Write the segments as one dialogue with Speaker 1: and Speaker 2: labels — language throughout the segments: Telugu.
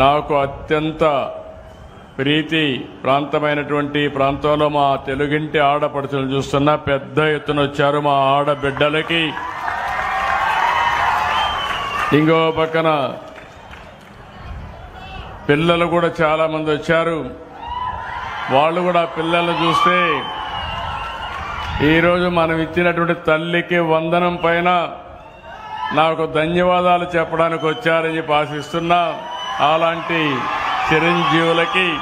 Speaker 1: నాకు అత్యంత ప్రీతి ప్రాంతమైనటువంటి ప్రాంతంలో మా తెలుగింటి ఆడపడుచులు చూస్తున్నా పెద్ద ఎత్తున వచ్చారు మా ఆడబిడ్డలకి. ఇంకో పక్కన పిల్లలు కూడా చాలామంది వచ్చారు. వాళ్ళు కూడా పిల్లలను చూస్తే ఈరోజు మనం ఇచ్చినటువంటి తల్లికి వందనం పైన నాకు ధన్యవాదాలు చెప్పడానికి వచ్చారని చెప్పి ఆశిస్తున్నా. అలాంటి చిరంజీవులకి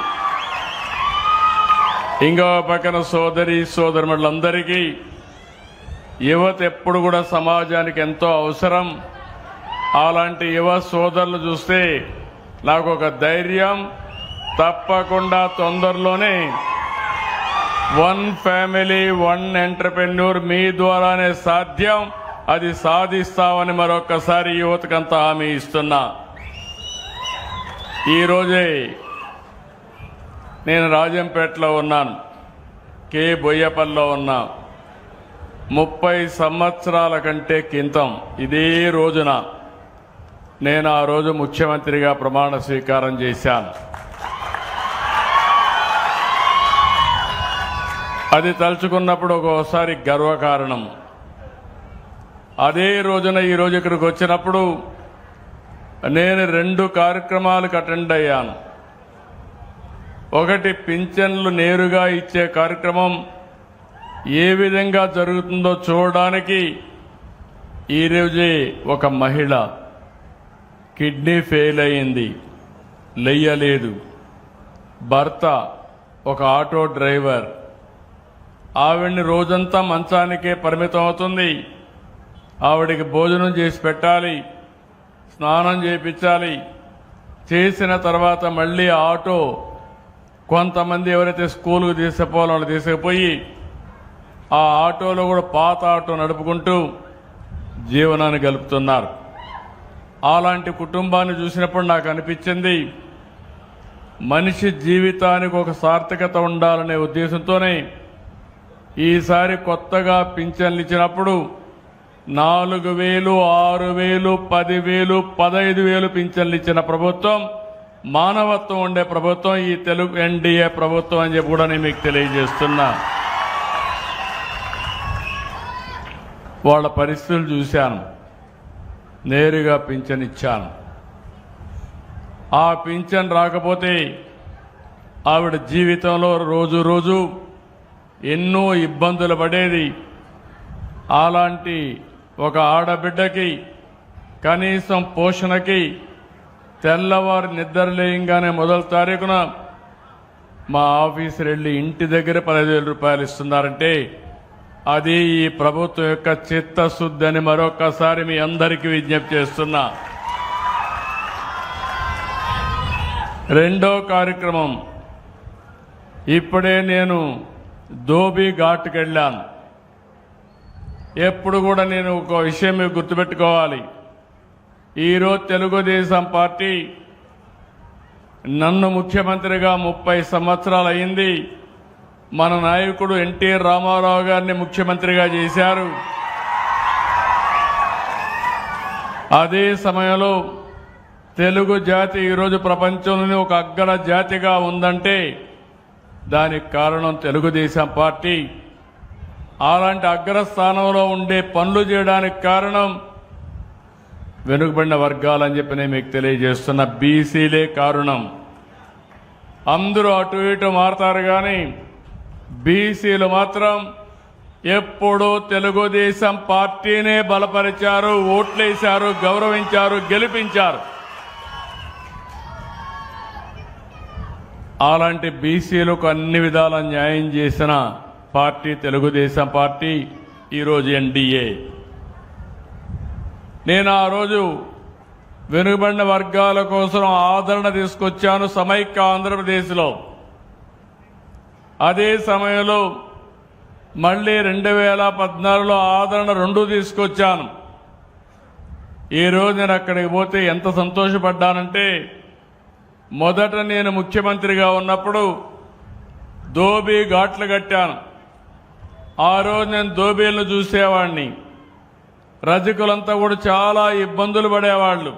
Speaker 1: ఇంకో పక్కన సోదరి సోదరులందరికీ యువత ఎప్పుడు కూడా సమాజానికి ఎంతో అవసరం. అలాంటి యువ సోదరులు చూస్తే నాకు ఒక ధైర్యం. తప్పకుండా తొందరలోనే వన్ ఫ్యామిలీ వన్ ఎంటర్ప్రెన్యూర్ మీ ద్వారానే సాధ్యం. అది సాధిస్తామని మరొకసారి యువతకంతా హామీ ఇస్తున్నా. ఈరోజే నేను రాజంపేటలో ఉన్నాను. కే. బొయ్యపల్లిలో ఉన్నా ముప్పై సంవత్సరాల కంటే కింతం ఇదే రోజున నేను ఆ రోజు ముఖ్యమంత్రిగా ప్రమాణ స్వీకారం చేశాను. అది తలుచుకున్నప్పుడు ఒక్కోసారి గర్వకారణం. అదే రోజున ఈ రోజు ఇక్కడికి వచ్చినప్పుడు నేను రెండు కార్యక్రమాలకు అటెండ్ అయ్యాను. ఒకటి పింఛన్లు నేరుగా ఇచ్చే కార్యక్రమం. ఏ విధంగా జరుగుతుందో చూడడానికి ఈరోజు ఒక మహిళ కిడ్నీ ఫెయిల్ అయింది. లెయ్యలేదు. భర్త ఒక ఆటో డ్రైవర్. ఆవిడ్ని రోజంతా మంచానికే పరిమితం అవుతుంది ఆవిడికి భోజనం చేసి పెట్టాలి. స్నానం చేయించాలి చేసిన తర్వాత మళ్ళీ ఆటో కొంతమంది ఎవరైతే స్కూల్కి తీసుకుపోవాలో వాళ్ళు తీసుకుపోయి ఆ ఆటోలో కూడా పాత ఆటో నడుపుకుంటూ జీవనాన్ని గలుపుతున్నారు. అలాంటి కుటుంబాన్ని చూసినప్పుడు నాకు అనిపించింది మనిషి జీవితానికి ఒక సార్థకత ఉండాలనే ఉద్దేశంతోనే ఈసారి కొత్తగా పింఛన్లు ఇచ్చినప్పుడు నాలుగు వేలు ఆరు వేలు పదివేలు పదహైదు వేలు పింఛన్లు ఇచ్చిన ప్రభుత్వం మానవత్వం ఉండే ప్రభుత్వం ఈ తెలుగు ఎన్డీఏ ప్రభుత్వం అని చెప్పి కూడా నేను మీకు తెలియజేస్తున్నా. వాళ్ళ పరిస్థితులు చూశాను. నేరుగా పింఛన్ ఇచ్చాను. ఆ పింఛన్ రాకపోతే ఆవిడ జీవితంలో రోజు రోజు ఎన్నో ఇబ్బందులు పడేది. అలాంటి ఒక ఆడబిడ్డకి కనీసం పోషణకి తెల్లవారు నిద్రలేయంగానే మొదటి తారీఖున మా ఆఫీసర్ వెళ్ళి ఇంటి దగ్గర పదహైదు వేల రూపాయలు ఇస్తున్నారంటే అది ఈ ప్రభుత్వం యొక్క చిత్తశుద్ధి అని మరొకసారి మీ అందరికీ విజ్ఞప్తి చేస్తున్నా. రెండో కార్యక్రమం. ఇప్పుడే నేను ధోబీ ఘాట్కి వెళ్ళాను. ఎప్పుడు కూడా నేను ఒక విషయం మీకు గుర్తుపెట్టుకోవాలి. ఈరోజు తెలుగుదేశం పార్టీ నన్ను ముఖ్యమంత్రిగా ముప్పై సంవత్సరాలు అయింది. మన నాయకుడు ఎన్టీఆర్ రామారావు గారిని ముఖ్యమంత్రిగా చేశారు. అదే సమయంలో తెలుగు జాతి ఈరోజు ప్రపంచంలోనే ఒక అగ్గర జాతిగా ఉందంటే దానికి కారణం తెలుగుదేశం పార్టీ. అలాంటి అగ్రస్థానంలో ఉండే పనులు చేయడానికి కారణం వెనుకబడిన వర్గాలని చెప్పి నేను మీకు తెలియజేస్తున్న బీసీలే కారణం. అందరూ అటు ఇటు మారతారు కానీ బీసీలు మాత్రం ఎప్పుడూ తెలుగుదేశం పార్టీనే బలపరిచారు ఓట్లేశారు గౌరవించారు గెలిపించారు. అలాంటి బీసీలకు అన్ని విధాల న్యాయం చేసిన పార్టీ తెలుగుదేశం పార్టీ ఈరోజు ఎన్డీఏ నేను ఆ రోజు వెనుకబడిన వర్గాల కోసం ఆదరణ తీసుకొచ్చాను సమైక్య ఆంధ్రప్రదేశ్లో. అదే సమయంలో మళ్ళీ రెండు వేల పద్నాలుగులో ఆదరణ రెండు తీసుకొచ్చాను. ఈ రోజు నేను అక్కడికి పోతే ఎంత సంతోషపడ్డానంటే మొదట నేను ముఖ్యమంత్రిగా ఉన్నప్పుడు దోబీ ఘాట్లు కట్టాను. ఆ రోజు నేను దోబీలను చూసేవాడిని రజకులంతా కూడా చాలా ఇబ్బందులు పడేవాళ్ళు.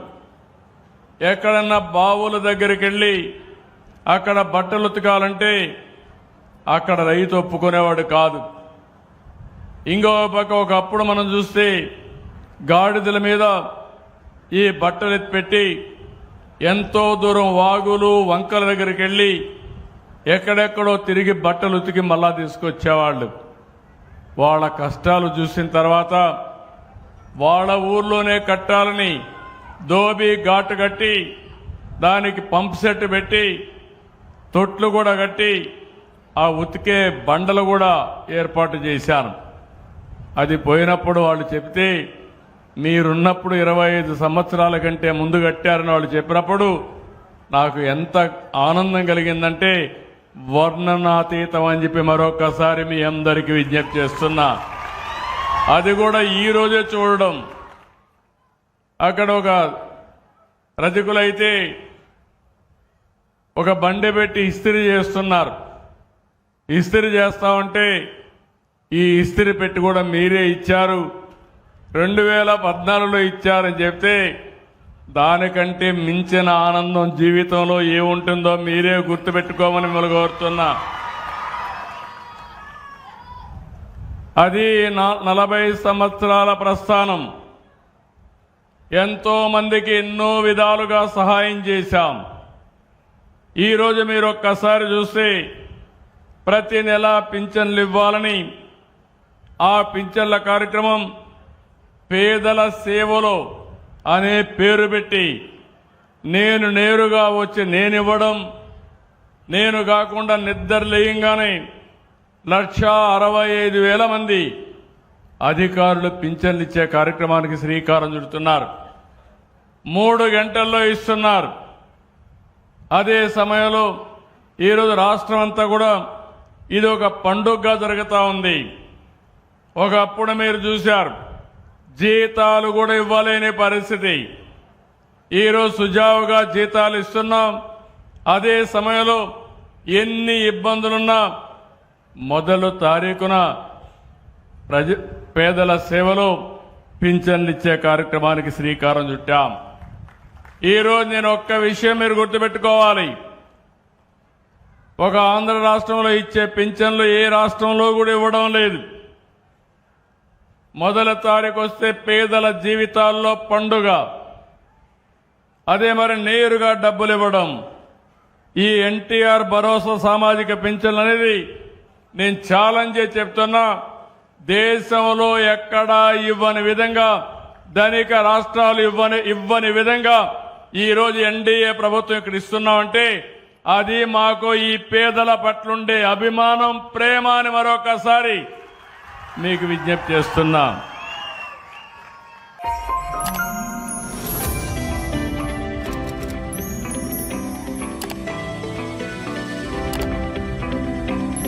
Speaker 1: ఎక్కడన్నా బావుల దగ్గరికి వెళ్ళి అక్కడ బట్టలు ఉతకాలంటే అక్కడ రైతు ఒప్పుకునేవాడు కాదు. ఇంకో పక్క ఒకప్పుడు మనం చూస్తే గాడిదల మీద ఈ బట్టలు ఎత్తిపెట్టి ఎంతో దూరం వాగులు వంకల దగ్గరికి వెళ్ళి ఎక్కడెక్కడో తిరిగి బట్టలు ఉతికి మళ్ళా తీసుకొచ్చేవాళ్ళు. వాళ్ళ కష్టాలు చూసిన తర్వాత వాళ్ళ ఊర్లోనే కట్టాలని దోబి ఘాటు కట్టి దానికి పంప్ సెట్ పెట్టి తొట్లు కూడా కట్టి ఆ ఉతికే బండలు కూడా ఏర్పాటు చేశాను. అది పోయినప్పుడు వాళ్ళు చెప్తే మీరున్నప్పుడు ఇరవై ఐదు సంవత్సరాల కంటే ముందు కట్టారని వాళ్ళు చెప్పినప్పుడు నాకు ఎంత ఆనందం కలిగిందంటే వర్ణనాతీతం అని చెప్పి మరొకసారి మీ అందరికీ విజ్ఞప్తి చేస్తున్నా. అది కూడా ఈ రోజే చూడడం. అక్కడ ఒక రజకులైతే ఒక బండి పెట్టి ఇస్త్రీ చేస్తున్నారు. ఇస్త్రీ చేస్తా ఉంటే ఈ ఇస్త్రీ పెట్టి కూడా మీరే ఇచ్చారు. రెండు వేల పద్నాలుగులో ఇచ్చారని చెప్తే దానికంటే మించిన ఆనందం జీవితంలో ఏముంటుందో మీరే గుర్తుపెట్టుకోమని మిమ్మల్ని కోరుతున్నా. అది నా- నలభై సంవత్సరాల ప్రస్థానం. ఎంతో మందికి ఎన్నో విధాలుగా సహాయం చేశాం. ఈరోజు మీరు ఒక్కసారి చూస్తే ప్రతి నెల పింఛన్లు ఇవ్వాలని ఆ పింఛన్ల కార్యక్రమం పేదల సేవలో అనే పేరు పెట్టి నేను నేరుగా వచ్చి నేను ఇవ్వడం నేను కాకుండా నిద్ర లేయంగానే లక్ష అరవై ఐదు వేల మంది అధికారులు పింఛన్లు ఇచ్చే కార్యక్రమానికి శ్రీకారం చుడుతున్నారు. మూడు గంటల్లో ఇస్తున్నారు. అదే సమయంలో ఈరోజు రాష్ట్రం అంతా కూడా ఇది ఒక పండుగగా జరుగుతూ ఉంది. ఒకప్పుడు మీరు చూశారు. జీతాలు కూడా ఇవ్వలేని పరిస్థితి. ఈరోజు సుజావుగా జీతాలు ఇస్తున్నాం. అదే సమయంలో ఎన్ని ఇబ్బందులున్నా మొదలు తారీఖున ప్రజ పేదల సేవలో పింఛన్లు ఇచ్చే కార్యక్రమానికి శ్రీకారం చుట్టాం. ఈరోజు నేను ఒక్క విషయం మీరు గుర్తుపెట్టుకోవాలి. ఒక ఆంధ్ర రాష్ట్రంలో ఇచ్చే పింఛన్లు ఏ రాష్ట్రంలో కూడా ఇవ్వడం లేదు. మొదల తారీఖు వస్తే పేదల జీవితాల్లో పండుగ. అదే మరి నేరుగా డబ్బులు ఇవ్వడం ఈ ఎన్టీఆర్ భరోసా సామాజిక పింఛన్ అనేది నేను ఛాలెంజ్ చెప్తున్నా దేశంలో ఎక్కడా ఇవ్వని విధంగా ధనిక రాష్ట్రాలు ఇవ్వని ఇవ్వని విధంగా ఈరోజు ఎన్డీఏ ప్రభుత్వం ఇక్కడ ఇస్తున్నామంటే అది మాకు ఈ పేదల పట్లుండే అభిమానం ప్రేమ అని మరొకసారి మీకు విజ్ఞప్తి చేస్తున్నాం.